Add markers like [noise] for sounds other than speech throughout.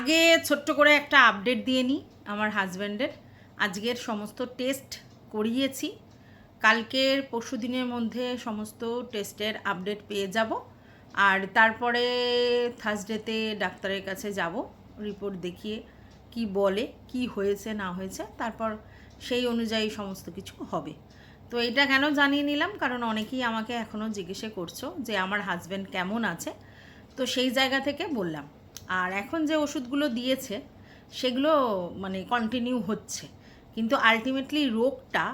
আগে ছোট্ট করে একটা আপডেট দিয়ে নিই আমার হাজব্যান্ডের আজকের সমস্ত টেস্ট করিয়েছি। কালকের পরশু দিনের মধ্যে সমস্ত টেস্টের আপডেট পেয়ে যাব। আর তারপরে থার্সডেতে ডাক্তারের কাছে যাব রিপোর্ট দেখিয়ে কি বলে, কি হয়েছে, না হয়েছে, তারপর সেই অনুযায়ী সমস্ত কিছু হবে। তো এটা কেন জানিয়ে নিলাম? কারণ অনেকেই আমাকে এখনও জিজ্ঞেসে করছ যে আমার হাজব্যান্ড কেমন আছে? তো সেই জায়গা থেকে বললাম। আর এখন যে ওষুধগুলো দিয়েছে, সেগুলো মানে কন্টিনিউ হচ্ছে। কিন্তু আলটিমেটলি রোগটা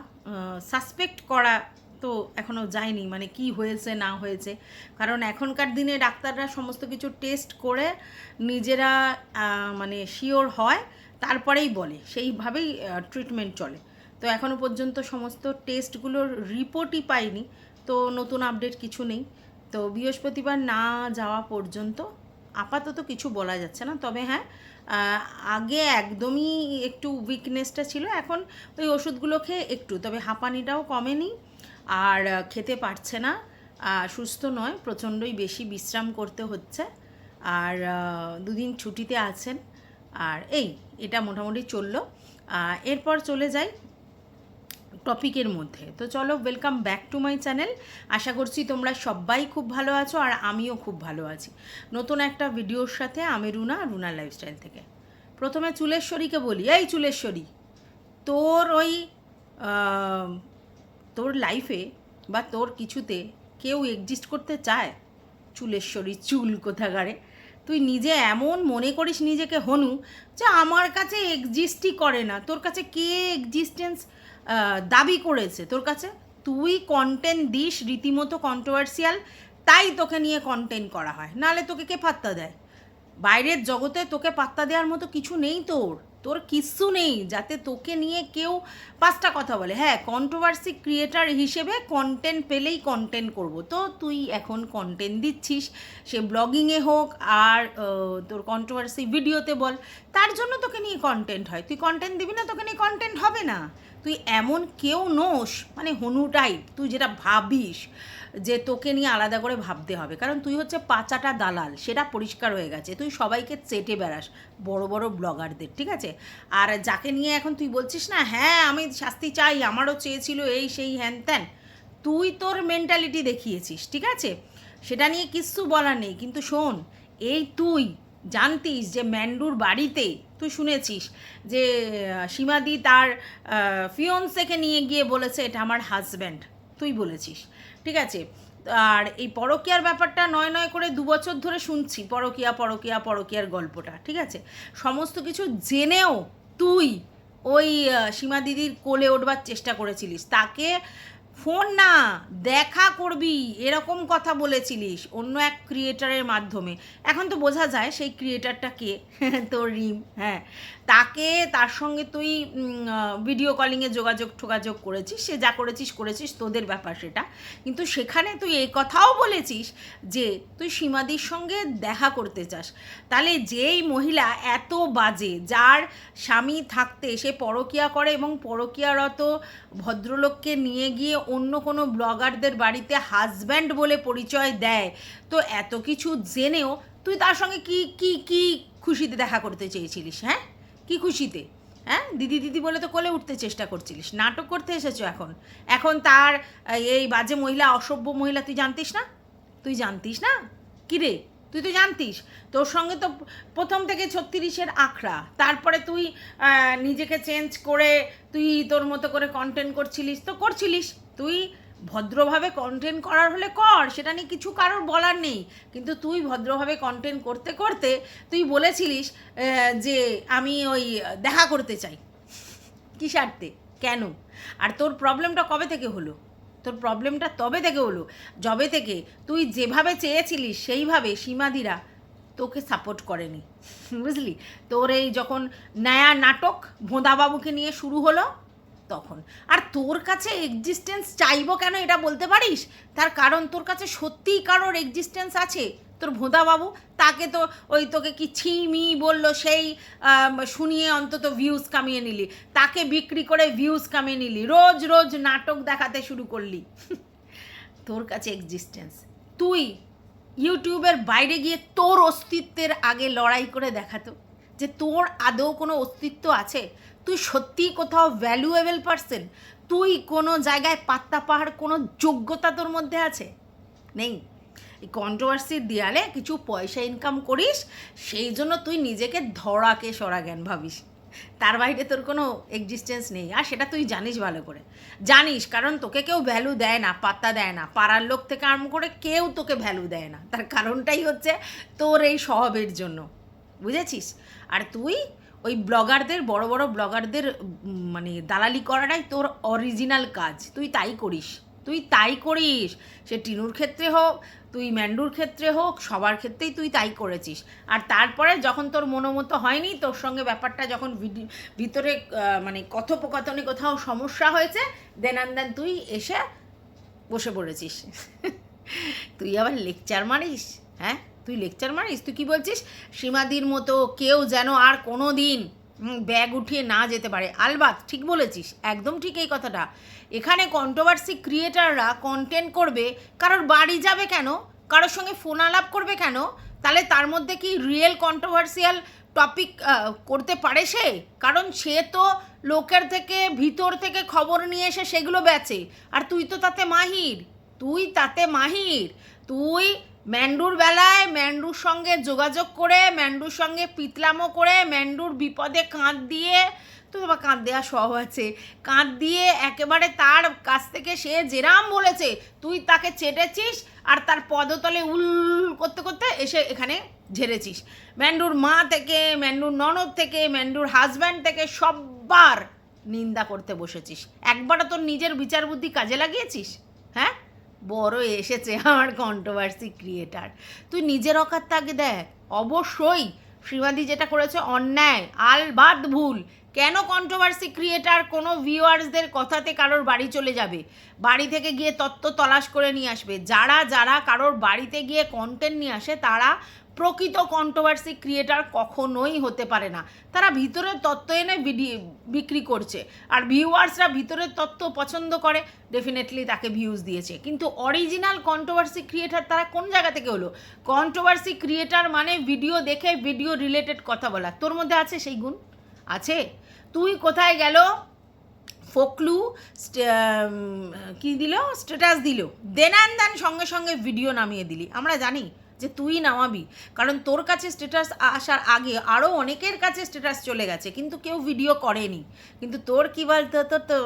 সাসপেক্ট করা তো এখনও যায়নি মানে কি হয়েছে, না হয়েছে। কারণ এখনকার দিনে ডাক্তাররা সমস্ত কিছু টেস্ট করে নিজেরা মানে শিওর হয়, তারপরেই বলে। সেইভাবেই ট্রিটমেন্ট চলে। তো এখনও পর্যন্ত সমস্ত টেস্টগুলোর রিপোর্টই পাইনি। তো নতুন আপডেট কিছু নেই। তো বৃহস্পতিবার না যাওয়া পর্যন্ত আপাতত কিছু বলা যাচ্ছে না। তবে হ্যাঁ আগে একদমই একটু উইকনেসটা ছিল, এখন ওই ওষুধগুলো খেয়ে একটু। তবে হাঁপানিটাও কমেনি, আর খেতে পারছে না সুস্থ নয়, প্রচণ্ডই বেশি বিশ্রাম করতে হচ্ছে, আর দুদিন ছুটিতে আছেন, আর এই, এটা মোটামুটি চলল। এরপর চলে যাই টপিকের মধ্যে। তো চলো welcome back to my channel আশা করছি তোমরা সবাই খুব ভালো আছো আর আমিও খুব ভালো আছি। নতুন একটা ভিডিওর সাথে আমি রুনা রুনা লাইফস্টাইল থেকে। প্রথমে চুলেশ্বরীকে বলি। এই চুলেশ্বরী, তোর ওই তোর লাইফে বা তোর কিছুতে কেউ এক্সিস্ট করতে চায়? চুলেশ্বরী চুল কোথাকারে? তুই নিজে এমন মনে করিস নিজেকে, হনু, যে আমার কাছে এক্সিস্টই করে না। তোর কাছে কে এক্সিস্টেন্স দাবি করেছে তোর কাছে? তুই কন্টেন্ট দিস রীতিমতো কন্ট্রোভার্সিয়াল তাই তোকে নিয়ে কন্টেন্ট করা হয়। নাহলে তোকে কে পাত্তা দেয়? বাইরের জগতে তোকে পাত্তা দেওয়ার মতো কিছু নেই তোর। তোর কিচ্ছু নেই যাতে তোকে নিয়ে কেউ পাঁচটা কথা বলে। হ্যাঁ কন্ট্রোভার্সি ক্রিয়েটার হিসেবে কন্টেন্ট পেলেই কন্টেন্ট করব। তো তুই এখন কন্টেন্ট দিচ্ছিস, সে ব্লগিংয়ে হোক আর তোর কন্ট্রোভার্সি ভিডিওতে বল। তার জন্য তোকে নিয়ে কন্টেন্ট হয়। তুই কন্টেন্ট দিবি না, তোকে নিয়ে কন্টেন্ট হবে না। তুই এমন কেউ নোস মানে হনু টাইপ তুই যেটা ভাবিস যে তোকে নিয়ে আলাদা করে ভাবতে হবে। কারণ তুই হচ্ছে পাচাটা দালাল, সেটা পরিষ্কার হয়ে গেছে। তুই সবাইকে চেটে বেড়াস, বড় বড় ব্লগারদের, ঠিক আছে? আর যাকে নিয়ে এখন তুই বলছিস না হ্যাঁ আমি শাস্তি চাই, আমারও চেয়েছিল এই, সেই, হ্যান ত্যান। তুই তোর মেন্টালিটি দেখিয়েছিস, ঠিক আছে? সেটা নিয়ে কিচ্ছু বলার নেই। কিন্তু শোন, এই তুই জানতিস যে ম্যান্ডুর বাড়িতে তুই শুনেছিস যে সীমাদি তার ফিয়ন্সেকে নিয়ে গিয়ে বলেছে এটা আমার হাজব্যান্ড। তুই বলেছিস। ঠিক আছে? আর এই পরকিয়ার ব্যাপারটা নয় নয় করে দু বছর ধরে শুনছি, পরকিয়া পরকিয়া, পরকিয়ার গল্পটা। ঠিক আছে? সমস্ত কিছু জেনেও তুই ওই সীমা দিদির কোলে ওঠবার চেষ্টা করেছিলিস। তাকে ফোন না, দেখা করবি, এরকম কথা বলেছিলিস অন্য এক ক্রিয়েটারের মাধ্যমে। এখন তো বোঝা যায় সেই ক্রিয়েটারটা কে? [laughs] তোর রিম হ্যাঁ। তাকে, তার সঙ্গে তুই ভিডিও কলিংয়ে যোগাযোগ ঠোগাযোগ করেছিস, সে যা করেছিস করেছিস, তোদের ব্যাপার সেটা। কিন্তু সেখানে তুই এই কথাও বলেছিস যে, তুই সীমাদির সঙ্গে দেখা করতে চাস। তাহলে যেই মহিলা এত বাজে, যার স্বামী থাকতে সে পরকিয়া করে এবং পরকিয়ারত ভদ্রলোককে নিয়ে গিয়ে অন্য কোনো ব্লগারদের বাড়িতে হাজব্যান্ড বলে পরিচয় দেয়, তো এত কিছু জেনেও তুই তার সঙ্গে কি কি কি খুশিতে দেখা করতে চেয়েছিলিস হ্যাঁ? কি খুশিতে? হ্যাঁ? দিদি দিদি বলে তো কোলে উঠতে চেষ্টা করছিলিস। নাটক করতে এসেছ এখন। এখন তার এই বাজে মহিলা, অসভ্য মহিলা তুই জানতিস না? তুই জানতিস না? কি রে? তুই তো জানতিস। তোর সঙ্গে তো প্রথম থেকে ছত্রিশের আখড়া। তারপরে তুই নিজেকে চেঞ্জ করে তুই তোর মতো করে কন্টেন্ট করছিলিস। তো করছিলিস। তুই ভদ্রভাবে কন্টেন্ট করার হলে কর, সেটা নিয়ে কিছু কারোর বলার নেই। কিন্তু তুই ভদ্রভাবে কন্টেন্ট করতে করতে তুই বলেছিলিস যে আমি ওই দেখা করতে চাই। কী স্বার্থে? কেন? আর তোর প্রবলেমটা কবে থেকে হলো? তোর প্রবলেমটা তবে থেকে হলো? যবে থেকে তুই যেভাবে চেয়েছিলিস, সেইভাবে সীমাদিরা তোকে সাপোর্ট করেনি। [laughs] বুঝলি? তোর এই যখন নয়া নাটক ভোঁদাবাবুকে নিয়ে শুরু হলো তখন। আর তোর কাছে এক্সিস্টেন্স চাইব কেন এটা বলতে পারিস? তার কারণ তোর কাছে সত্যিই কারোর এক্সিস্টেন্স আছে। তোর ভোঁদাবাবু, তাকে তো ওই তোকে কি ছিমি বলল সেই শুনিয়ে অন্তত ভিউজ কামিয়ে নিলি। তাকে বিক্রি করে ভিউজ কামিয়ে নিলি। রোজ রোজ নাটক দেখাতে শুরু করলি। [laughs] তোর কাছে এক্সিস্টেন্স তুই ইউটিউবের বাইরে গিয়ে তোর অস্তিত্বের আগে লড়াই করে দেখাতো যে তোর আদৌ কোনো অস্তিত্ব আছে? তুই সত্যিই কোথাও ভ্যালুয়েবল পারসন তুই কোনো জায়গায় পাত্তা পাহাড়, কোনো যোগ্যতা তোর মধ্যে আছে? নেই। এই কন্ট্রোভার্সির দেয়ালে কিছু পয়সা ইনকাম করিস, সেই জন্য তুই নিজেকে ধরাকে সরা জ্ঞান ভাবিস। তার বাইরে তোর কোনো এক্সিস্টেন্স নেই। আর সেটা তুই জানিস ভালো করে। জানিস, কারণ তোকে কেউ ভ্যালু দেয় না, পাত্তা দেয় না। পাড়ার লোক থেকে আরম্ভ করে কেউ তোকে ভ্যালু দেয় না। তার কারণটাই হচ্ছে তোর এই স্বভাবের জন্য। বুঝেছিস? আর তুই ওই ব্লগারদের, বড় বড় ব্লগারদের মানে দালালি করাটাই তোর অরিজিনাল কাজ। তুই তাই করিস। তুই তাই করিস। সে টিনুর ক্ষেত্রে হোক, তুই ম্যান্ডুর ক্ষেত্রে হোক, সবার ক্ষেত্রেই তুই তাই করেছিস। আর তারপরে যখন তোর মনোমতো হয়নি, তোর সঙ্গে ব্যাপারটা যখন ভিতরে মানে কথোপকথনে কোথাও সমস্যা হয়েছে দেন অ্যান্ড দেন তুই এসে বসে পড়েছিস। তুই আবার লেকচার মারিস হ্যাঁ? তুই লেকচার মারিস? তুই কি বলছিস? সীমাদির মতো কেউ যেন আর কোনো দিন ব্যাগ উঠিয়ে না যেতে পারে। আলবাত, ঠিক বলেছিস, একদম ঠিক এই কথাটা। এখানে কন্ট্রোভার্সি ক্রিয়েটাররা কন্টেন্ট করবে, কারোর বাড়ি যাবে কেন? কারোর সঙ্গে ফোন আলাপ করবে কেন? তাহলে তার মধ্যে কি রিয়েল কন্ট্রোভার্সিয়াল টপিক করতে পারে সে? কারণ সে তো লোকের থেকে, ভিতর থেকে খবর নিয়ে এসে সেগুলো বেচে। আর তুই তো তাতে মাহির। তুই তাতে মাহির। তুই ম্যান্ডুর বেলায় ম্যান্ডুর সঙ্গে যোগাযোগ করে, ম্যান্ডুর সঙ্গে পিতলামো করে, ম্যান্ডুর বিপদে কাঁধ দিয়ে, তো তোমার কাঁধ দেওয়া সব আছে, কাঁধ দিয়ে একেবারে তার কাছ থেকে সে যেরাম বলেছে, তুই তাকে চেটেছিস আর তার পদতলে উল করতে করতে এসে এখানে ঝেড়েছিস। ম্যান্ডুর মা থেকে, ম্যান্ডুর ননদ থেকে, ম্যান্ডুর হাজব্যান্ড থেকে সব্বার নিন্দা করতে বসেছিস। একবারও তোর নিজের বিচার বুদ্ধি কাজে লাগিয়েছিস? হ্যাঁ? বড় এসেছে আমার কন্ট্রোভার্সি ক্রিয়েটার তুই নিজের অকার তাকে দেখ। অবশ্যই শ্রীমাদি যেটা করেছে অন্যায় আলবাদ ভুল। কেন কন্ট্রোভার্সি ক্রিয়েটার কোনো ভিউয়ার্সদের কথাতে কারোর বাড়ি চলে যাবে? বাড়ি থেকে গিয়ে তত্ত্ব তলাশ করে নিয়ে আসবে। যারা যারা কারোর বাড়িতে গিয়ে কন্টেন্ট নিয়ে আসে, তারা প্রকৃত কন্ট্রোভার্সি ক্রিয়েটার কখনোই হতে পারে না। তারা ভিতরের তত্ত্ব এনে বিক্রি করছে। আর ভিউয়ার্সরা ভিতরের তত্ত্ব পছন্দ করে ডেফিনেটলি তাকে ভিউজ দিয়েছে। কিন্তু অরিজিনাল কন্ট্রোভার্সি ক্রিয়েটার তারা কোন জায়গা থেকে হলো? কন্ট্রোভার্সি ক্রিয়েটার মানে ভিডিও দেখে ভিডিও রিলেটেড কথা বলা। তোর মধ্যে আছে সেই গুণ? আছে? তুই কোথায় গেল? ফোকলু কি দিল? স্ট্যাটাস দিল। দেনান দেন সঙ্গে সঙ্গে ভিডিও নামিয়ে দিলি। আমরা জানি। যে তুই নামাবি। কারণ তোর কাছে স্ট্যাটাস আসার আগে আরও অনেকের কাছে স্ট্যাটাস চলে গেছে, কিন্তু কেউ ভিডিও করেনি। কিন্তু তোর কী বলতো, তোর তো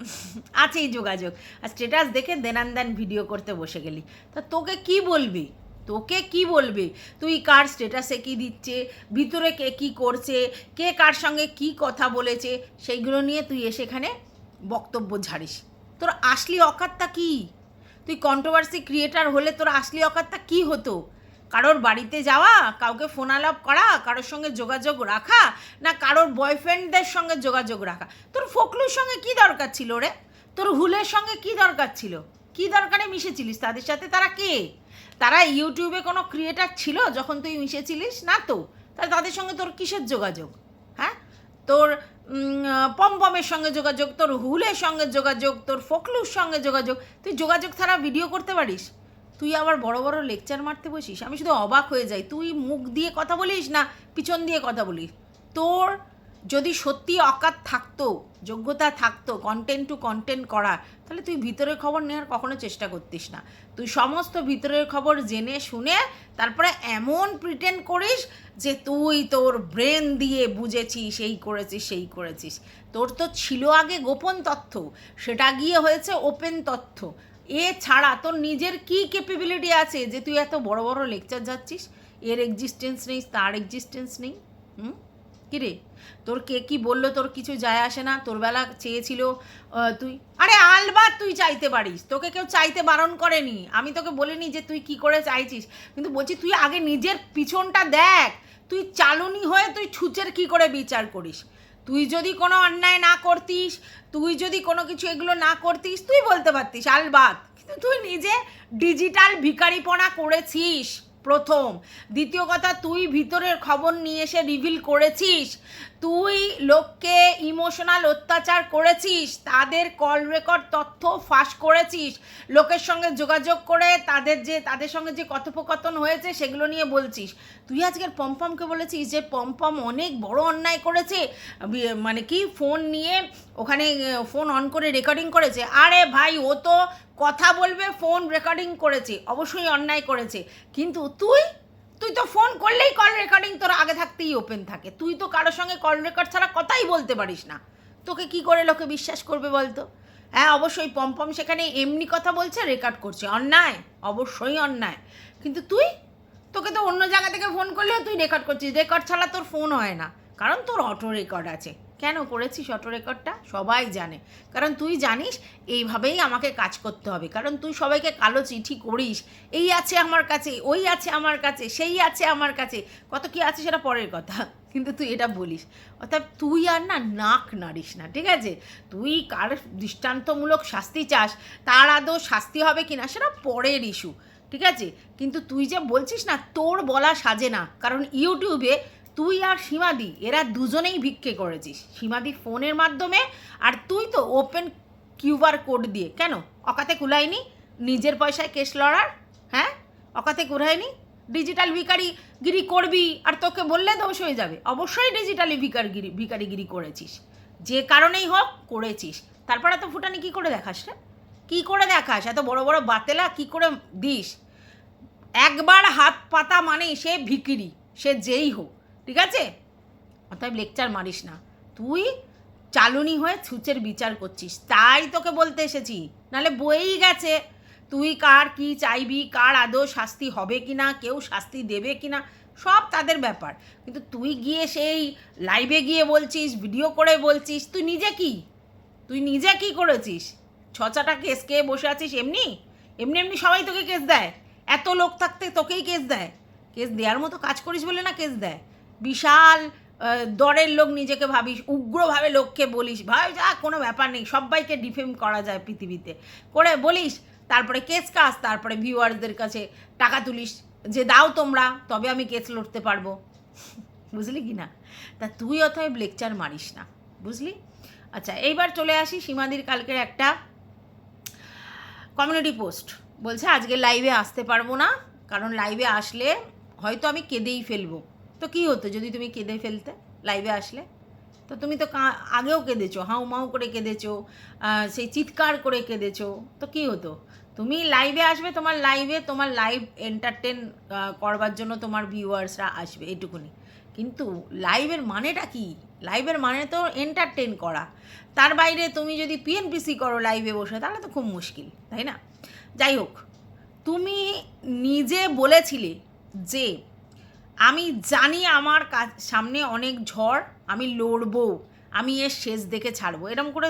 [laughs] আছেই যোগাযোগ। আর স্ট্যাটাস দেখে দেনান দেন ভিডিও করতে বসে গেলি। তা তোকে কি বলবি? তোকে কি বলবে? তুই কার স্ট্যাটাসে কি দিচ্ছে? ভিতরে কে কি করছে? কে কার সঙ্গে কি কথা বলেছে? সেইগুলো নিয়ে তুই এসে এখানে বক্তব্য ঝাড়িস। তোর আসলি অকাতটা কি? তুই কন্ট্রোভার্সি ক্রিয়েটার হলে তোর আসলি অকাতটা কি হতো? কারোর বাড়িতে যাওয়া, কাউকে ফোন আলাপ করা, কারোর সঙ্গে যোগাযোগ রাখা, না কারোর বয়ফ্রেন্ডদের সঙ্গে যোগাযোগ রাখা? তোর ফকলুর সঙ্গে কি দরকার ছিল রে? তোর হুলের সঙ্গে কি দরকার ছিল? কি দরকারে মিশেছিলিস? তাদের সাথে তারা কে? তারা ইউটিউবে কোনো ক্রিয়েটার ছিল যখন তুই মিশেছিলিস? না তো? তাহলে তাদের সঙ্গে তোর কিসের যোগাযোগ? হ্যাঁ? তোর পম পমপমের সঙ্গে যোগাযোগ, তোর হুলের সঙ্গে যোগাযোগ, তোর ফকলুর সঙ্গে যোগাযোগ, তুই যোগাযোগ ছাড়া ভিডিও করতে পারিস? তুই আবার বড় বড় লেকচার মারতে বসিস? আমি শুধু অবাক হয়ে যাই। তুই মুখ দিয়ে কথা বলিস না পিছন দিয়ে কথা বলিস? তোর যদি সত্যি অকাত থাকতো, যোগ্যতা থাকতো কন্টেন্ট টু কন্টেন্ট করা তাহলে তুই ভিতরের খবর নেওয়ার কখনো চেষ্টা করতিস না। তুই সমস্ত ভিতরের খবর জেনে শুনে তারপরে এমন প্রিটেন্ড করিস যে তুই তোর ব্রেন দিয়ে বুঝেছিস, এই করেছিস, সেই করেছিস। তোর তো ছিল আগে গোপন তথ্য, সেটা গিয়ে হয়েছে ওপেন তথ্য। এ ছাড়া তোর নিজের কি ক্যাপেবিলিটি আছে যে তুই এত বড় বড় লেকচার যাচ্ছিস? এর এক্সিস্টেন্স নেই, তার এক্সিস্টেন্স নেই, হুম? কিরে? তোর কে কি বলল? তোর কিছু যায় আসে না। তোর বেলা চেয়েছিল তুই আরে আলবাত তুই চাইতে পারিস। তোকে কেউ চাইতে বারণ করেনি। আমি তোকে বলিনি যে তুই কি করে চাইছিস। কিন্তু বলছি, তুই আগে নিজের পিছনটা দেখ। তুই চালুনি হয়ে তুই ছুচের কি করে বিচার করিস? তুই যদি কোনো অন্যায় না করতিস, তুই যদি কোনো কিছু এগুলো না করতিস, তুই বলতে পারতিস, আলবাত। কিন্তু তুই নিজে ডিজিটাল ভিকারিপনা করেছিস। প্রথম। দ্বিতীয় কথা তুই ভিতরের খবর নিয়ে এসে রিভিল করেছিস। তুই লোককে ইমোশনাল অত্যাচার করেছিস, তাদের কল রেকর্ড তথ্য ফাঁস করেছিস। লোকের সঙ্গে যোগাযোগ করে তাদের যে, তাদের সঙ্গে যে কথোপকথন হয়েছে সেগুলো নিয়ে বলছিস। তুই আজকের পম্পমকে বলেছিস যে পম্পম অনেক বড় অন্যায় করেছে মানে কি, ফোন নিয়ে ওখানে ফোন অন করে রেকর্ডিং করেছে। আরে ভাই, ও তো কথা বলবে, ফোন রেকর্ডিং করেছে, অবশ্যই অন্যায় করেছে। কিন্তু তুই তুই তো ফোন করলেই কল রেকর্ডিং তোর আগে থাকতেই ওপেন থাকে। তুই তো কারোর সঙ্গে কল রেকর্ড ছাড়া কথাই বলতে পারিস না। তোকে কি করে লোকে বিশ্বাস করবে বলতো? হ্যাঁ অবশ্যই পম্পম সেখানে এমনি কথা বলছে রেকর্ড করছে। অন্যায়, অবশ্যই অন্যায়। কিন্তু তুই? তোকে তো অন্য জায়গা থেকে ফোন করলেও তুই রেকর্ড করছিস। রেকর্ড ছাড়া তোর ফোন হয় না। কারণ তোর অটো রেকর্ড আছে। কেন করেছিস অটো রেকর্ডটা সবাই জানে। কারণ তুই জানিস, এইভাবেই আমাকে কাজ করতে হবে। কারণ তুই সবাইকে কালো চিঠি করিস। এই আছে আমার কাছে, ওই আছে আমার কাছে, সেই আছে আমার কাছে। কত কি আছে সেটা পরের কথা, কিন্তু তুই এটা বলিস। অর্থাৎ তুই আর না নাক নাড়িস না, ঠিক আছে? তুই কার দৃষ্টান্তমূলক শাস্তি চাস, তার আদৌ শাস্তি হবে কিনা সেটা পরের ইস্যু ঠিক আছে? কিন্তু তুই যে বলছিস না, তোর বলা সাজে না। কারণ ইউটিউবে তুই আর সীমাদি, এরা দুজনেই ভিক্ষে করেছিস। সীমাদি ফোনের মাধ্যমে, আর তুই তো ওপেন কিউআর কোড দিয়ে। কেন? অকাতে কুলায়নি? নিজের পয়সায় কেস লড়ার? হ্যাঁ? অকাতে কুলায়নি? ডিজিটাল ভিকারি গিরি করবি, আর তোকে বললে দোষ হয়ে যাবে। অবশ্যই ডিজিটালি ভিকারগিরি ভিকারিগিরি করেছিস। যে কারণেই হোক, করেছিস। তারপরে তো ফুটানি কি করে দেখাস রে? কি করে দেখাস? এত বড় বড় বাতেলা কি করে দিস? একবার হাত পাতা মানে সে ভিকিরি সে যেই হোক। ঠিক আছে? অতএব লেকচার মারিস না। তুই চালুনি হয়ে ছুচের বিচার করছিস। তাই তোকে বলতে এসেছি। নাহলে বইই গেছে। তুই কার কি চাইবি, কার আদৌ শাস্তি হবে কি না কেউ শাস্তি দেবে কি না সব তাদের ব্যাপার। কিন্তু তুই গিয়ে সেই লাইভে গিয়ে বলছিস ভিডিও করে বলছিস, তুই নিজে কি? তুই নিজে কি করেছিস? ছচাটা কেস কে বসে আছিস এমনি? এমনি এমনি সবাই তোকে কেস দেয়। এত লোক থাকতে তোকেই কেস দেয়। কেস দেওয়ার মতো কাজ করিস বলে না কেস দেয়। বিশাল দরের লোক নিজেকে ভাবিস, উগ্রভাবে লোককে বলিস, ভাই, যা, কোনো ব্যাপার নেই, সবাইকে ডিফেম করা যায় পৃথিবীতে। করে বলিস, তারপরে কেস কাজ তারপরে ভিউয়ারদের কাছে টাকা তুলিস, যে দাও তোমরা, তবে আমি কেস লড়তে পারব। বুঝলি কি না? তা তুই অতএব লেকচার মারিস না, বুঝলি? আচ্ছা এইবার চলে আসি সীমাদির কালকের একটা কমিউনিটি পোস্ট বলছে, আজকে লাইভে আসতে পারব না, কারণ লাইভে আসলে হয়তো আমি কেঁদেই ফেলব। তো কী হতো যদি তুমি কেঁদে ফেলতে? লাইভে আসলে? তো তুমি তো আগেও কেঁদেছো, হাউ মাউ করে কেঁদেছো সেই চিৎকার করে কেঁদেছো, তো কী হতো? তুমি লাইভে আসবে, তোমার লাইভে তোমার লাইভ এন্টারটেন করবার জন্য তোমার ভিউয়ার্সরা আসবে এটুকুনি কিন্তু লাইভের মানেটা কি? লাইভের মানে তো এন্টারটেন করা। তার বাইরে তুমি যদি পিএনপিসি করো লাইভে বসে, তাহলে তো খুব মুশকিল, তাই না? যাই হোক, তুমি নিজে বলেছিলে যে আমি জানি আমার সামনে অনেক ঝড়, আমি লড়বো, আমি এর শেষ দেখে ছাড়বো। এরকম করে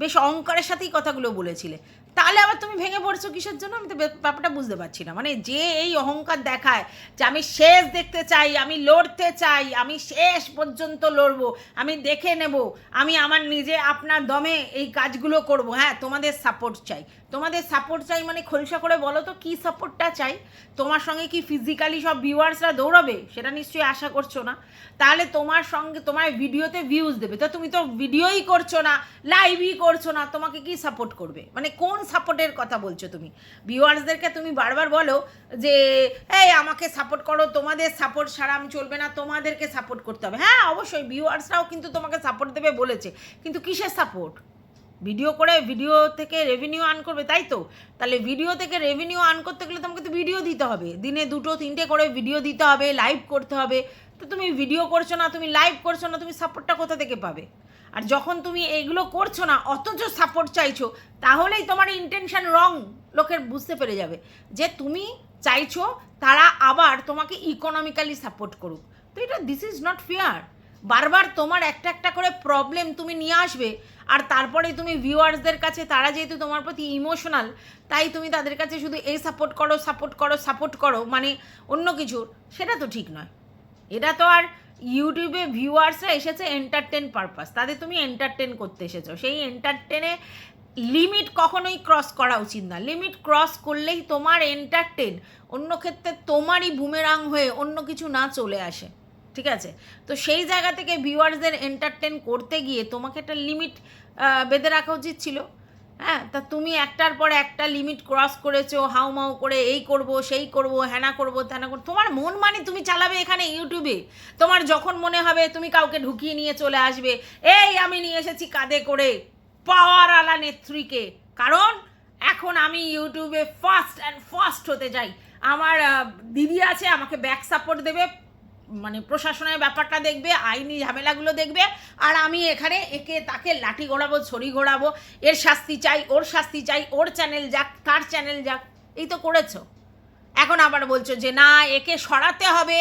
বেশ অহংকারের সাথেই কথাগুলো বলেছিলে। তাহলে আবার তুমি ভেঙে পড়ছো কিসের জন্য? আমি তো ব্যাপারটা বুঝতে পারছি না। মানে যে এই অহংকার দেখায় যে আমি শেষ দেখতে চাই, আমি লড়তে চাই, আমি শেষ পর্যন্ত লড়বো, আমি দেখে নেব, আমি আমার নিজে আপনার দমে এই কাজগুলো করব হ্যাঁ তোমাদের সাপোর্ট চাই। তোমাদের সাপোর্ট চাই মানে খোলসা করে বলো তো, কী সাপোর্টটা চাই? তোমার সঙ্গে কি ফিজিক্যালি সব ভিউয়ার্সরা দৌড়াবে? সেটা নিশ্চয়ই আশা করছ না। তাহলে তোমার সঙ্গে, তোমার ভিডিওতে ভিউজ দেবে। তো তুমি তো ভিডিওই করছ না লাইভই করছ না, তোমাকে কি সাপোর্ট করবে? মানে কোন সাপোর্টের কথা বলছো তুমি? ভিউয়ার্সদেরকে তুমি বারবার বলো যে, এই, আমাকে সাপোর্ট করো, তোমাদের সাপোর্ট ছাড়া আমি চলবে না, তোমাদেরকে সাপোর্ট করতে হবে। হ্যাঁ অবশ্যই ভিউয়ার্সরাও কিন্তু তোমাকে সাপোর্ট দেবে বলেছে। কিন্তু কিসের সাপোর্ট ভিডিও করে ভিডিও থেকে রেভিনিউ আর্ন করবে, তাই তো? তাহলে ভিডিও থেকে রেভিনিউ আর্ন করতে গেলে তোমাকে তো ভিডিও দিতে হবে। দিনে দুটো, তিনটে করে ভিডিও দিতে হবে লাইভ করতে হবে। তো তুমি ভিডিও করছ না, তুমি লাইভ করছ না, তুমি সাপোর্টটা কোথা থেকে পাবে? আর যখন তুমি এইগুলো করছ না, অথচ সাপোর্ট চাইছো, তাহলেই তোমার ইন্টেনশন রং লোকের বুঝতে পেরে যাবে যে তুমি চাইছো তারা আবার তোমাকে ইকোনমিক্যালি সাপোর্ট করুক। তো এটা দিস ইজ নট ফেয়ার বারবার তোমার একটা একটা করে প্রবলেম তুমি নিয়ে আসবে আর তারপরে তুমি ভিউয়ার্সদের কাছে, তারা যেহেতু তোমার প্রতি ইমোশনাল তাই তুমি তাদের কাছে শুধু এই সাপোর্ট করো সাপোর্ট করো সাপোর্ট করো মানে অন্য কিছু, সেটা তো ঠিক নয়। এটা তো আর ইউটিউবে ভিউয়ার্সরা এসেছে এন্টারটেন পারপাস তাদের তুমি এন্টারটেন করতে এসেছ। সেই এন্টারটেনে লিমিট কখনোই ক্রস করা উচিত না। লিমিট ক্রস করলেই তোমার এন্টারটেন অন্য ক্ষেত্রে তোমারই বুমেরাং হয়ে অন্য কিছু না চলে আসে। ঠিক আছে? তো সেই জায়গা থেকে ভিউয়ার্সদের এন্টারটেন করতে গিয়ে তোমাকে একটা লিমিট বেঁধে রাখা উচিত ছিল। হ্যাঁ তা তুমি একটার পর একটা লিমিট ক্রস করেছ, হাউ মাউ করে এই করব, সেই করব হ্যানা করব ত্যানা করব। তোমার মন মানে তুমি চালাবে এখানে ইউটিউবে তোমার যখন মনে হবে তুমি কাউকে ঢুকিয়ে নিয়ে চলে আসবে, এই আমি নিয়ে এসেছি কাঁধে করে পাওয়ার আলা নেত্রীকে। কারণ এখন আমি ইউটিউবে ফার্স্ট অ্যান্ড ফার্স্ট হতে চাই। আমার দিদি আছে, আমাকে ব্যাক সাপোর্ট দেবে। মানে প্রশাসনের ব্যাপারটা দেখবে, আইনি ঝামেলাগুলো দেখবে, আর আমি এখানে একে তাকে লাঠি ঘোরাবো ছড়ি ঘোরাবো এর শাস্তি চাই, ওর শাস্তি চাই, ওর চ্যানেল যাক, তার চ্যানেল যাক, এই তো করেছ। এখন আবার বলছো যে, না, একে সরাতে হবে।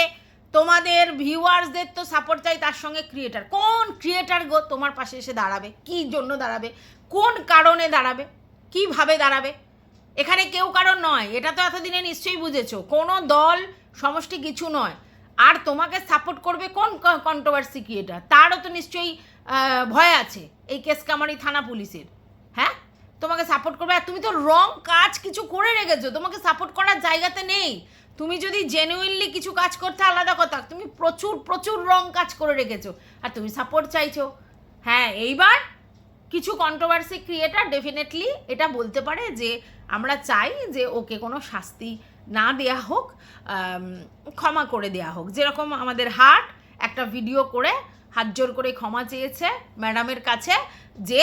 তোমাদের ভিউয়ার্সদের তো সাপোর্ট চাই, তার সঙ্গে ক্রিয়েটার কোন ক্রিয়েটার গো তোমার পাশে এসে দাঁড়াবে? কী জন্য দাঁড়াবে? কোন কারণে দাঁড়াবে? কীভাবে দাঁড়াবে? এখানে কেউ কারণ নয়, এটা তো এতদিনে নিশ্চয়ই বুঝেছ। কোনো দল, সমষ্টি কিছু নয়। আর তোমাকে সাপোর্ট করবে কোন কন্ট্রোভার্সি ক্রিয়েটার তারও তো নিশ্চয়ই ভয় আছে এই কেস কামারি থানা পুলিশের। হ্যাঁ? তোমাকে সাপোর্ট করবে। আর তুমি তো রং কাজ কিছু করে রেখেছো। তোমাকে সাপোর্ট করার জায়গাতে নেই। তুমি যদি জেনুইনলি কিছু কাজ করতে আলাদা কথা, তুমি প্রচুর প্রচুর রং কাজ করে রেখেছো। আর তুমি সাপোর্ট চাইছো। হ্যাঁ এইবার কিছু কন্ট্রোভার্সি ক্রিয়েটার ডেফিনেটলি এটা বলতে পারে যে, আমরা চাই যে ওকে কোনো শাস্তি না দেয়া হোক ক্ষমা করে দেয়া হোক। যেরকম আমাদের হাট একটা ভিডিও করে হাত জোর করে ক্ষমা চেয়েছে ম্যাডামের কাছে যে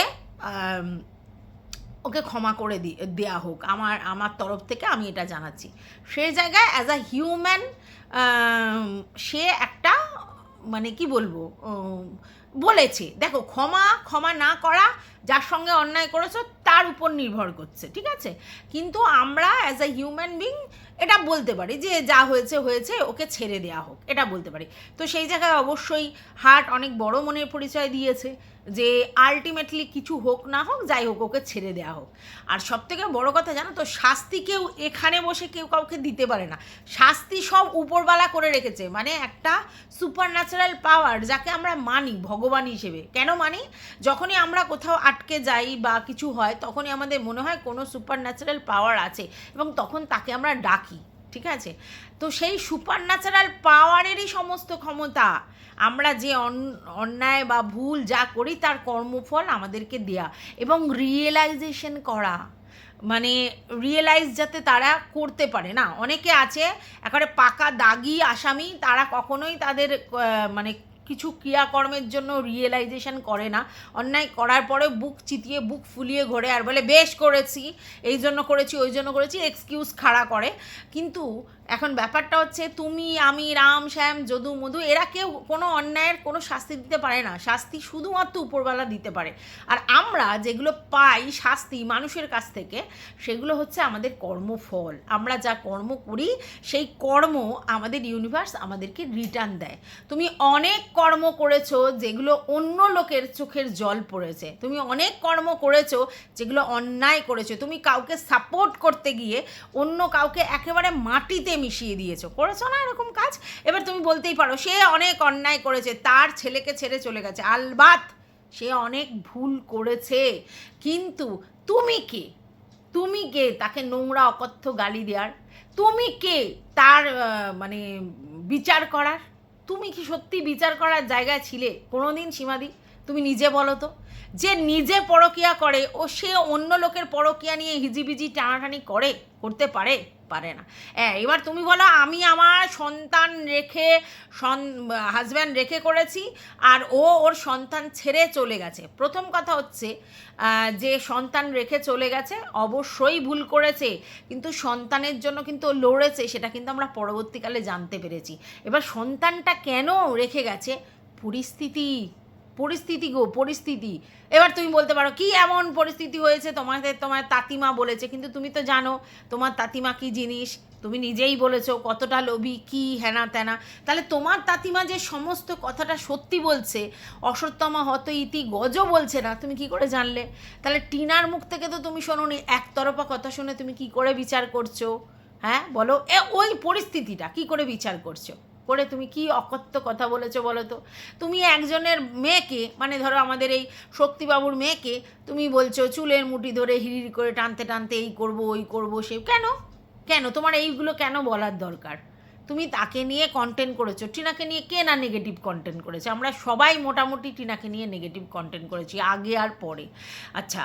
ওকে ক্ষমা করে দি দেওয়া হোক। আমার আমার তরফ থেকে আমি এটা জানাচ্ছি। সেই জায়গায় অ্যাজ আ হিউম্যান সে একটা মানে কি বলব বলেছে। দেখো, ক্ষমা ক্ষমা না করা, যার সঙ্গে অন্যায় করেছ, তার উপর নির্ভর করছে, ঠিক আছে? কিন্তু আমরা অ্যাজ আ হিউম্যান বিং এটা বলতে পারি যে যা হয়েছে হয়েছে, ওকে ছেড়ে দেওয়া হোক, এটা বলতে পারি। তো সেই জায়গায় অবশ্যই হার্ট অনেক বড় মনের পরিচয় দিয়েছে। যে আলটিমেটলি কিছু হোক না হোক, যাই হোক, ওকে ছেড়ে দেওয়া হোক। আর সব থেকে বড় কথা জানো তো, শাস্তি কেউ এখানে বসে কেউ কাউকে দিতে পারে না। শাস্তি সব উপরবালা করে রেখেছে। মানে একটা সুপার ন্যাচারাল পাওয়ার যাকে আমরা মানি, ভগবান হিসেবে। কেন মানি? যখনই আমরা কোথাও আটকে যাই বা কিছু হয়, তখনই আমাদের মনে হয় কোনো সুপার ন্যাচারাল পাওয়ার আছে। এবং তখন তাকে আমরা ডাকি। ঠিক আছে? তো সেই সুপার ন্যাচারাল পাওয়ারেরই সমস্ত ক্ষমতা। আমরা যে অন- অন্যায় বা ভুল যা করি, তার কর্মফল আমাদেরকে দেয়া এবং রিয়েলাইজেশন করা। মানে রিয়েলাইজ যাতে তারা করতে পারে না। অনেকে আছে, একেবারে পাকা দাগি আসামি, তারা কখনোই তাদের মানে কিছু ক্রিয়াকর্মের জন্য রিয়েলাইজেশন করে না। অন্যায় করার পরে বুক চিতিয়ে, বুক ফুলিয়ে ঘোরে আর বলে, বেশ করেছি, এই জন্য করেছি, ওই জন্য করেছি এক্সকিউজ খাড়া করে। কিন্তু এখন ব্যাপারটা হচ্ছে তুমি, আমি, রাম, শ্যাম, যদু, মধু, এরা কেউ কোনো অন্যায়ের কোনো শাস্তি দিতে পারে না। শাস্তি শুধুমাত্র উপরবেলা দিতে পারে। আর আমরা যেগুলো পাই শাস্তি মানুষের কাছ থেকে, সেগুলো হচ্ছে আমাদের কর্মফল। আমরা যা কর্ম করি, সেই কর্ম আমাদের ইউনিভার্স আমাদেরকে রিটার্ন দেয়। তুমি অনেক কর্ম করেছ যেগুলো অন্য লোকের চোখের জল পড়েছে। তুমি অনেক কর্ম করেছ যেগুলো অন্যায় করেছ। তুমি কাউকে সাপোর্ট করতে গিয়ে অন্য কাউকে একেবারে মাটিতে মিশিয়ে দিয়েছ। করেছ না এরকম কাজ? এবার তুমি বলতেই পারো, সে অনেক অন্যায় করেছে, তার ছেলেকে ছেড়ে চলে গেছে। আলবাত, সে অনেক ভুল করেছে। কিন্তু তুমি কে? তুমি কে তাকে নোংরা, অকথ্য গালি দেওয়ার? তুমি কে তার মানে বিচার করার? তুমি কি সত্যি বিচার করার জায়গায় ছিলে? কোনোদিন সীমাদি, তুমি নিজে বলো তো। যে নিজে পরকিয়া করে, ও সে অন্য লোকের পরকিয়া নিয়ে হিজিবিজি টানাটানি করে, করতে পারে? পারে না। হ্যাঁ এবার তুমি বলো, আমি আমার সন্তান রেখে হাজব্যান্ড রেখে করেছি আর ও ওর সন্তান ছেড়ে চলে গেছে। প্রথম কথা হচ্ছে যে সন্তান রেখে চলে গেছে, অবশ্যই ভুল করেছে, কিন্তু সন্তানের জন্য কিন্তু লড়েছে, সেটা কিন্তু আমরা পরবর্তীকালে জানতে পেরেছি। এবার সন্তানটা কেন রেখে গেছে? পরিস্থিতি। পরিস্থিতি গো, পরিস্থিতি। এবার তুমি বলতে পারো, কি এমন পরিস্থিতি হয়েছে? তোমাদের, তোমার তাতিমা বলেছে, কিন্তু তুমি তো জানো, তোমার তাতিমা কি জিনিস? তুমি নিজেই বলেছ, কতটা লোভী, কি হেনা তেনা। তাহলে তোমার তাতিমা যে সমস্ত কথাটা সত্যি বলছে অসত্যমা হত ইতি গজ বলছে না, তুমি কি করে জানলে? তাহলে টিনার মুখ থেকে তো তুমি শোনোনি, একতরফা কথা শুনে তুমি কি করে বিচার করছ? হ্যাঁ বলো, এ ওই পরিস্থিতিটা, কি করে বিচার করছ? করে তুমি কি অকথ্য কথা বলেছ বলো তো? তুমি একজনের মেয়েকে মানে ধরো আমাদের এই শক্তিবাবুর মেয়েকে, তুমি বলছো চুলের মুঠি ধরে হিড়ির করে টানতে টানতে এই করব, ওই করব, সে কেন? কেন? তোমার এইগুলো কেন বলার দরকার? তুমি তাকে নিয়ে কন্টেন্ট করেছ। টিনাকে নিয়ে কে না নেগেটিভ কন্টেন্ট করেছে? আমরা সবাই মোটামুটি টিনাকে নিয়ে নেগেটিভ কন্টেন্ট করেছি, আগে আর পরে। আচ্ছা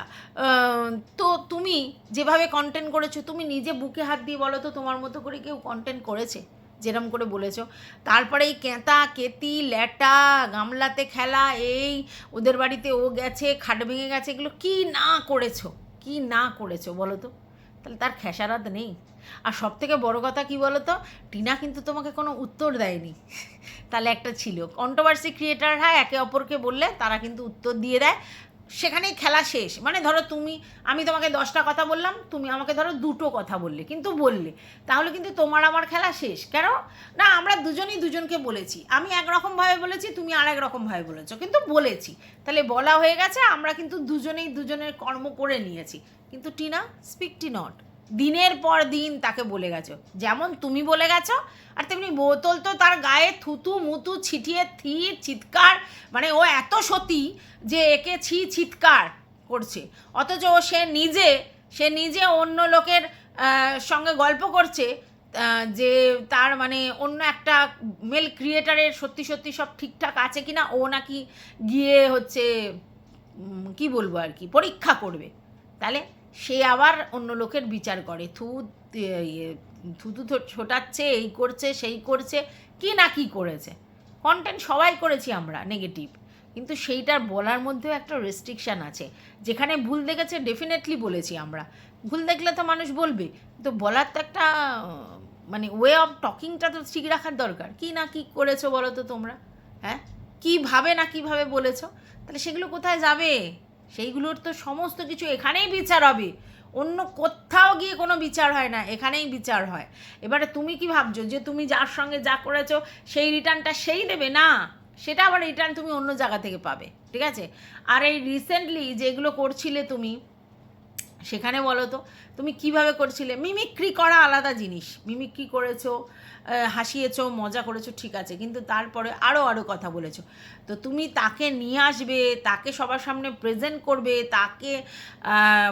তো তুমি যেভাবে কন্টেন্ট করেছ, তুমি নিজে বুকে হাত দিয়ে বলো তো তোমার মতো করে কেউ কন্টেন্ট করেছে? যেরম করে বলেছ। তারপরে এই কেঁতা, কেতি, ল্যাটা, গামলাতে খেলা, এই ওদের বাড়িতে ও গেছে, খাট ভেঙে গেছে, এগুলো কি না করেছ? কি না করেছ বলো তো? তাহলে তার খেসারাত নেই। আর সব থেকে বড় কথা কী বলো তো? টিনা কিন্তু তোমাকে কোনো উত্তর দেয়নি। তাহলে একটা ছিল। কন্ট্রোভার্সি ক্রিয়েটাররা একে অপরকে বললে তারা কিন্তু উত্তর দিয়ে দেয়। সেখানেই খেলা শেষ। মানে ধরো তুমি, আমি তোমাকে দশটা কথা বললাম, তুমি আমাকে ধরো দুটো কথা বললে, কিন্তু বললে। তাহলে কিন্তু তোমার আমার খেলা শেষ। কেন? না, আমরা দুজনই দুজনকে বলেছি। আমি একরকমভাবে বলেছি, তুমি আরেক রকমভাবে বলেছ, কিন্তু বলেছি। তাহলে বলা হয়ে গেছে, আমরা কিন্তু দুজনেই দুজনের কর্ম করে নিয়েছি। কিন্তু টিনা স্পিক টি নট দিনের পর দিন তাকে বলে গেছো। যেমন তুমি বলে গেছো, আর তেমনি বোতল তো তার গায়ে থুতু মুতু ছিটিয়ে থি চিৎকার মানে ও এত সতী যে একে ছি চিৎকার করছে। অথচ সে নিজে সে নিজে অন্য লোকের সঙ্গে গল্প করছে যে তার মানে অন্য একটা মেল ক্রিয়েটারের সত্যি সত্যি সব ঠিকঠাক আছে কি না ও নাকি গিয়ে হচ্ছে কি বলব আর কি, পরীক্ষা করবে। তাহলে সে আবার অন্য লোকের বিচার করে থু ইয়ে, থুতু ছোটাচ্ছে এই করছে সেই করছে কি না কি করেছে? কন্টেন্ট সবাই করেছি আমরা নেগেটিভ কিন্তু সেইটার বলার মধ্যেও একটা রেস্ট্রিকশান আছে। যেখানে ভুল দেখেছে ডেফিনেটলি বলেছি আমরা। ভুল দেখলে তো মানুষ বলবে তো বলার তো একটা মানে ওয়ে অফ টকিংটা তো ঠিক রাখার দরকার। কি না কি করেছ বলো তো তোমরা? হ্যাঁ? কীভাবে না কীভাবে বলেছ? তাহলে সেগুলো কোথায় যাবে? সেইগুলোর তো সমস্ত কিছু এখানেই বিচার হবে। অন্য কোথাও গিয়ে কোনো বিচার হয় না, এখানেই বিচার হয়। এবারে তুমি কি ভাবছ যে তুমি যার সঙ্গে যা করেছ সেই রিটার্নটা সেই দেবে? না, সেটা আবার রিটার্ন তুমি অন্য জায়গা থেকে পাবে, ঠিক আছে? আর এই রিসেন্টলি যেগুলো করছিলে তুমি সেখানে বলো তো, তুমি কীভাবে করছিলে? মিমিক্রি করা আলাদা জিনিস। মিমিক্রি করেছ হাসিয়েছো, মজা করেছ, ঠিক আছে, কিন্তু তারপরে আরও আরও কথা বলেছ। তো তুমি তাকে নিয়ে আসবে, তাকে সবার সামনে প্রেজেন্ট করবে, তাকে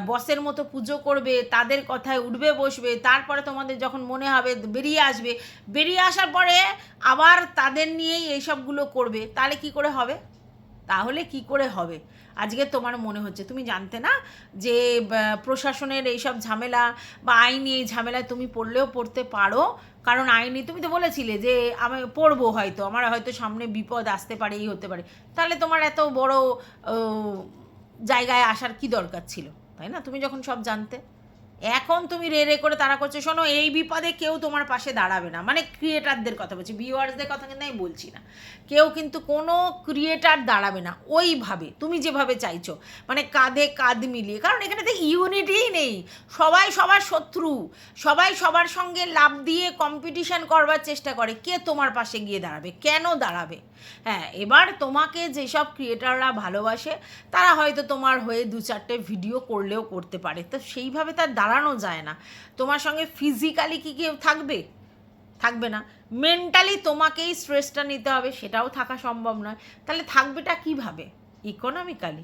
বসের মতো পুজো করবে, তাদের কথায় উঠবে, বসবে, তারপরে তোমাদের যখন মনে হবে বেরিয়ে আসবে, বেরিয়ে আসার পরে আবার তাদের নিয়েই এইসবগুলো করবে, তাহলে কি করে হবে? তাহলে কি করে হবে? আজকে তোমার মনে হচ্ছে। তুমি জানতে না যে প্রশাসনের এইসব ঝামেলা বা আইনি এই ঝামেলায় তুমি পড়লেও পড়তে পারো। কারণ আইনি, তুমি তো বলেছিলে যে, আমি পড়ব হয়তো, আমার হয়তো সামনে বিপদ আসতে পারে, এই হতে পারে। তাহলে তোমার এত বড় জায়গায় আসার কি দরকার ছিল? তাই না? তুমি যখন সব জানতে। এখন তুমি রে রে করে তারা করছ। শোনো, এই বিপদে কেউ তোমার পাশে দাঁড়াবে না। মানে ক্রিয়েটারদের কথা বলছি ভিউয়ার্সদের কথা কিন্তু আমি বলছি না। কেউ কিন্তু কোনো ক্রিয়েটার দাঁড়াবে না। ওইভাবে, তুমি যেভাবে চাইছো। মানে কাঁধে কাঁধ মিলিয়ে। কারণ এখানে তো ইউনিটিই নেই। সবাই সবার শত্রু। সবাই সবার সঙ্গে লাভ দিয়ে কম্পিটিশন করবার চেষ্টা করে। কে তোমার পাশে গিয়ে দাঁড়াবে? কেন দাঁড়াবে? হ্যাঁ এবার তোমাকে যেসব ক্রিয়েটাররা ভালোবাসে, তারা হয়তো তোমার হয়ে দু চারটে ভিডিও করলেও করতে পারে। তো সেইভাবে তার দাঁড়ানো যায় না। তোমার সঙ্গে ফিজিক্যালি কি কেউ থাকবে? থাকবে না। মেন্টালি তোমাকেই স্ট্রেসটা নিতে হবে, সেটাও থাকা সম্ভব নয়। তাহলে থাকবেটা কীভাবে? ইকোনমিক্যালি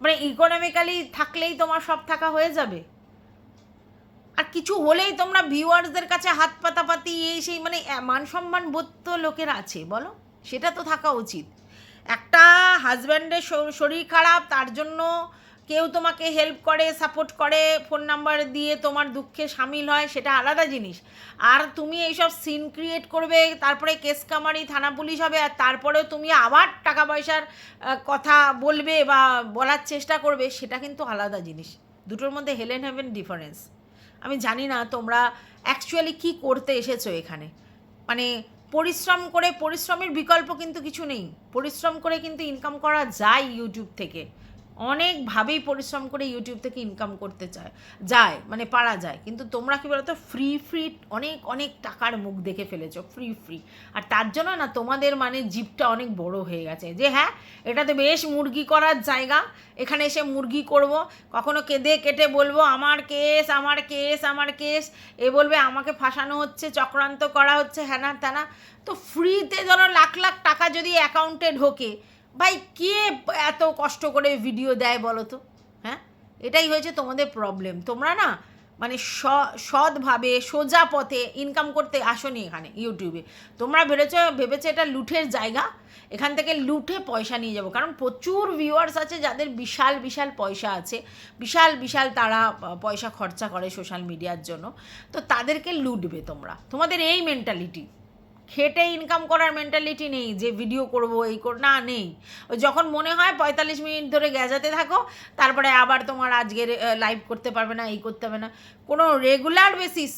মানে ইকোনমিক্যালি থাকলেই তোমার সব থাকা হয়ে যাবে। আর কিছু হলেই তোমরা ভিউয়ার্সদের কাছে হাত পাতাপাতি, এই সেই মানে মান সম্মান বোধ তো লোকের আছে, বলো। সেটা তো থাকা উচিত। একটা হাজব্যান্ডের শরীর খারাপ, তার জন্য কেউ তোমাকে হেল্প করে সাপোর্ট করে ফোন নাম্বার দিয়ে তোমার দুঃখে সামিল হয়, সেটা আলাদা জিনিস। আর তুমি এইসব সিন ক্রিয়েট করবে, তারপরে কেস কামারি থানা পুলিশ হবে, আর তারপরেও তুমি আবার টাকা পয়সার কথা বলবে বা বলার চেষ্টা করবে, সেটা কিন্তু আলাদা জিনিস। দুটোর মধ্যে হেলেন হেভেন ডিফারেন্স আমি জানি না তোমরা অ্যাকচুয়ালি কি করতে এসেছ এখানে। মানে পরিশ্রম করে, পরিশ্রমের বিকল্প কিন্তু কিছু নেই। পরিশ্রম করে কিন্তু ইনকাম করা যায় ইউটিউব থেকে। অনেকভাবেই পরিশ্রম করে ইউটিউব থেকে ইনকাম করতে চায়, যায় মানে পারা যায়। কিন্তু তোমরা কি বলতো ফ্রি ফ্রি অনেক অনেক টাকার মুখ দেখে ফেলেছো ফ্রি ফ্রি আর তার জন্য না, তোমাদের মানে জিপটা অনেক বড় হয়ে গেছে। যে হ্যাঁ এটাতে বেশ মুরগি করার জায়গা, এখানে এসে মুরগি করব, কখনো কেঁদে কেটে বলব, আমার কেস আমার কেস আমার কেস। এ বলবে, আমাকে ফাঁসানো হচ্ছে, চক্রান্ত করা হচ্ছে হ্যানা ত্যানা তো ফ্রিতে ধরো লাখ লাখ টাকা যদি অ্যাকাউন্টে ঢোকে ভাই, কে এত কষ্ট করে ভিডিও দেয় বলো তো হ্যাঁ? এটাই হয়েছে তোমাদের প্রবলেম তোমরা না মানে সৎভাবে, সোজা পথে ইনকাম করতে আসনি এখানে ইউটিউবে তোমরা ভেবেছ, ভেবেছো এটা লুঠের জায়গা? এখান থেকে লুঠে পয়সা নিয়ে যাব। কারণ প্রচুর ভিউয়ার্স আছে যাদের বিশাল বিশাল পয়সা আছে। বিশাল বিশাল তারা পয়সা খরচা করে সোশ্যাল মিডিয়ার জন্য। তো তাদেরকে লুটবে তোমরা। তোমাদের এই মেন্টালিটি খেটে ইনকাম করার মেন্টালিটি নেই যে ভিডিও করব, এই কর, না, নেই। যখন মনে হয় পঁয়তাল্লিশ মিনিট ধরে গ্যাজাতে থাকো, তারপরে আবার তোমার আজকের লাইভ করতে পারবে না, এই করতে হবে না। কোনো রেগুলার বেসিস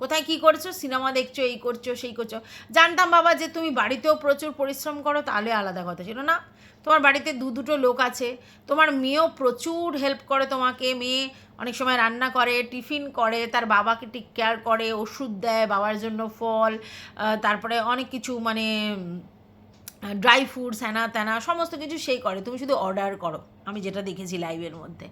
কোথায় কি করছ? সিনেমা দেখছ, এই করছ, সেই করছ। জানতাম বাবা যে তুমি বাড়িতেও প্রচুর পরিশ্রম করো, তাহলে আলাদা কথা ছিল না। তোমার বাড়িতে দু দুটো লোক আছে, তোমার মেয়েও প্রচুর হেল্প করে তোমাকে। মেয়ে অনেক সময় রান্না করে, টিফিন করে, তার বাবাকে টেক কেয়ার করে, ওষুধ দেয়, বাবার জন্য ফল তারপরে অনেক কিছু মানে ড্রাই ফ্রুটস হ্যানা ত্যানা, সমস্ত কিছু সেই করে। তুমি শুধু অর্ডার করো, আমি যেটা দেখেছি লাইভের মধ্যে।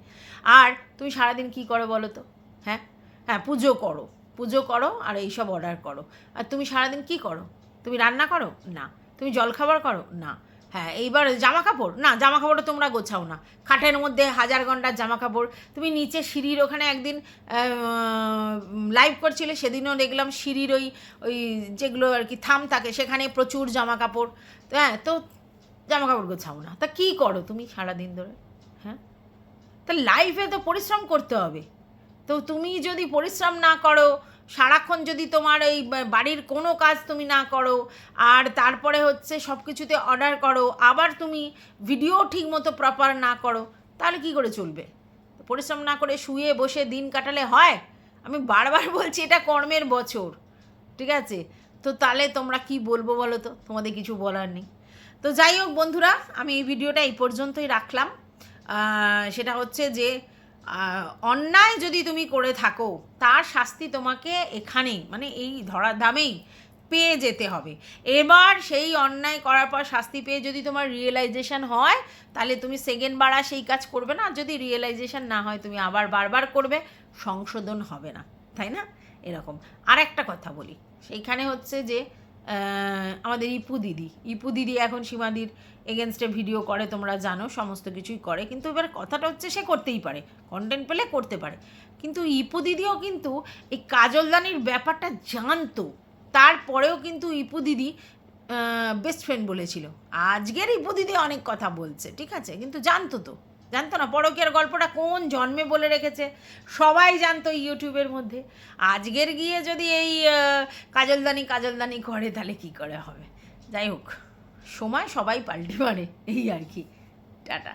আর তুমি সারাদিন কি করো বলো তো? হ্যাঁ? হ্যাঁ পুজো করো। পুজো করো আর এইসব অর্ডার করো। আর তুমি সারাদিন কি করো? তুমি রান্না করো? না। তুমি জলখাবার করো? না। হ্যাঁ এইবার জামা কাপড় না জামা কাপড়ও তোমরা গোছাও না। খাটের মধ্যে হাজার ঘণ্টার জামা কাপড় তুমি নিচে সিঁড়ির ওখানে একদিন লাইভ করছিলে, সেদিনও দেখলাম সিঁড়ির ওই ওই যেগুলো আর কি থাম থাকে, সেখানে প্রচুর জামা কাপড় হ্যাঁ তো জামা কাপড় গোছাও না। তা কী করো তুমি সারাদিন ধরে? হ্যাঁ? তা লাইফে তো পরিশ্রম করতে হবে। তো তুমি যদি পরিশ্রম না করো সারাক্ষণ যদি তোমার ওই বাড়ির কোনো কাজ তুমি না করো, আর তারপরে হচ্ছে সব কিছুতে অর্ডার করো, আবার তুমি ভিডিও ঠিক মতো প্রপার না করো, তাহলে কি করে চলবে? পরিশ্রম না করে শুয়ে বসে দিন কাটালে হয়? আমি বারবার বলছি, এটা কর্মের বছর, ঠিক আছে? তো তাহলে তোমরা কি বলব বলো তো? তোমাদের কিছু বলার নেই। তো যাই হোক বন্ধুরা, আমি এই ভিডিওটা এই পর্যন্তই রাখলাম। সেটা হচ্ছে যে অন্যায় যদি তুমি করে থাকো, তার শাস্তি তোমাকে এখানেই মানে এই ধরার দামেই পেয়ে যেতে হবে। এবার সেই অন্যায় করার পর শাস্তি পেয়ে যদি তোমার রিয়েলাইজেশন হয়, তাহলে তুমি সেকেন্ড বার আর সেই কাজ করবে না। যদি রিয়েলাইজেশন না হয়, তুমি আবার বারবার করবে। সংশোধন হবে না, তাই না? এরকম। আর একটা কথা বলি। সেইখানে হচ্ছে যে আমাদের ইপু দিদি। ইপু দিদি এখন সীমাদির এগেনস্টে ভিডিও করে, তোমরা জানো, সমস্ত কিছুই করে। কিন্তু এবার কথাটা হচ্ছে, সে করতেই পারে। কন্টেন্ট পেলে করতে পারে। কিন্তু ইপু দিদিও কিন্তু এই কাজলদানির ব্যাপারটা জানতো। তারপরেও কিন্তু ইপু দিদি বেস্ট ফ্রেন্ড বলেছিল। আজকের ইপু দিদি অনেক কথা বলছে, ঠিক আছে? কিন্তু জানতো তো। জানতো না, পরকীয়ার গল্পটা কোন জন্মে বলে রেখেছে? সবাই জানতো ইউটিউবের মধ্যে। আজকের গিয়ে যদি এই কাজলদানি কাজলদানি করে, তাহলে কি করে হবে? যাই হোক। সময় সবাই পাল্টে মারে এই আর কি। টাটা।